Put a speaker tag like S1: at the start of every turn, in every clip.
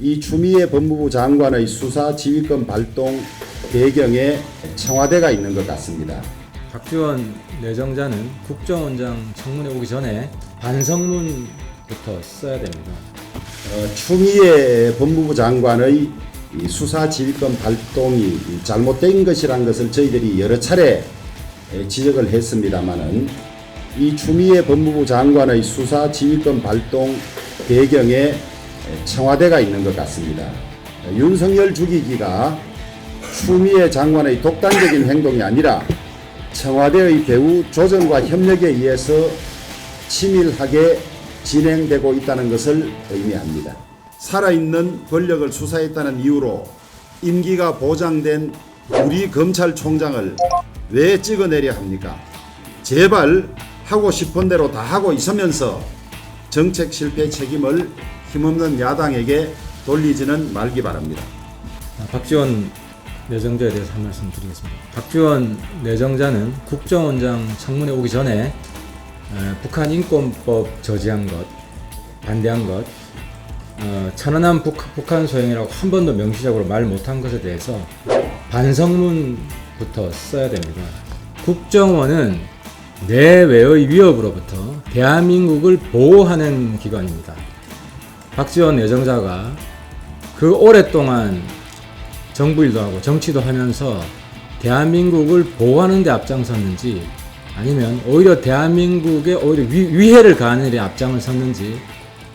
S1: 이 추미애 법무부 장관의 수사 지휘권 발동 배경에 청와대가 있는 것 같습니다.
S2: 박지원 내정자는 국정원장 청문회 오기 전에 반성문부터 써야 됩니다.
S1: 어, 추미애 법무부 장관의 이 수사 지휘권 발동이 잘못된 것이란 것을 저희들이 여러 차례 에, 지적을 했습니다마는 이 추미애 법무부 장관의 수사 지휘권 발동 배경에 에, 청와대가 있는 것 같습니다. 어, 윤석열 죽이기가 추미애 장관의 독단적인 행동이 아니라 청와대의 배후 조정과 협력에 의해서 치밀하게 진행되고 있다는 것을 의미합니다. 살아있는 권력을 수사했다는 이유로 임기가 보장된 우리 검찰총장을 왜 찍어내려 합니까? 제발 하고 싶은 대로 다 하고 있으면서 정책 실패 책임을 힘없는 야당에게 돌리지는 말기 바랍니다.
S2: 아, 박지원 내정자에 대해서 한 말씀 드리겠습니다. 박지원 내정자는 국정원장 청문회 오기 전에 에, 북한 인권법 저지한 것, 반대한 것, 어, 천안함 북, 북한 소행이라고 한 번도 명시적으로 말 못한 것에 대해서 반성문부터 써야 됩니다. 국정원은 내외의 위협으로부터 대한민국을 보호하는 기관입니다. 박지원 내정자가 그 오랫동안 정부 일도 하고 정치도 하면서 대한민국을 보호하는 데 앞장섰는지 아니면 오히려 대한민국에 오히려 위, 위해를 가하는 일에 앞장을 섰는지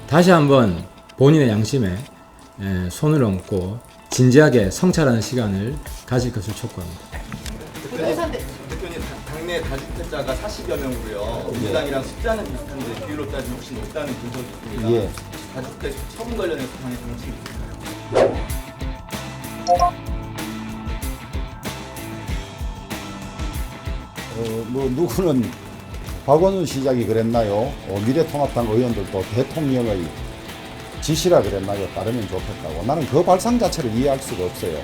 S2: 다시 한번 본인의 양심에 에, 손을 얹고 진지하게 성찰하는 시간을 가질 것을 촉구합니다.
S3: 당내 다주택자가 40여 명으로요. 민주당이랑 숫자는 비슷한데 비율로 따지면 훨씬 높다는 분석이 있습니다.
S1: 예.
S3: 다주택 처분 관련해서 당의 정책이 있을까요?
S1: 어, 뭐 누구는 박원순 시장이 그랬나요? 어, 미래통합당 의원들도 대통령의 지시라 그랬나요? 따르면 좋겠다고. 나는 그 발상 자체를 이해할 수가 없어요.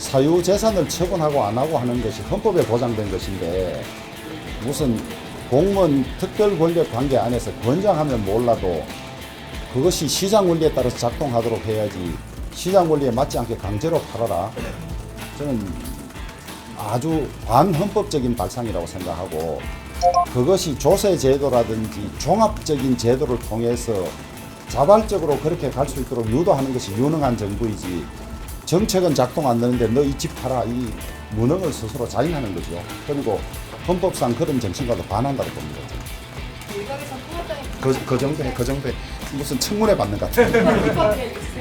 S1: 사유 재산을 처분하고 안 하고 하는 것이 헌법에 보장된 것인데 무슨 공무원 특별 권력 관계 안에서 권장하면 몰라도 그것이 시장 원리에 따라서 작동하도록 해야지 시장 원리에 맞지 않게 강제로 팔아라. 저는 아주 반헌법적인 발상이라고 생각하고 그것이 조세 제도라든지 종합적인 제도를 통해서 자발적으로 그렇게 갈 수 있도록 유도하는 것이 유능한 정부이지 정책은 작동 안 되는데 너 이 집 팔아 이 무능을 스스로 자인하는 거죠. 그리고 헌법상 그런 정신과도 반한다고 봅니다. 저는.
S4: 일각에서 통합당이
S1: 그, 그 정도에 그 정도에 무슨 청문회 받는 것 같아요.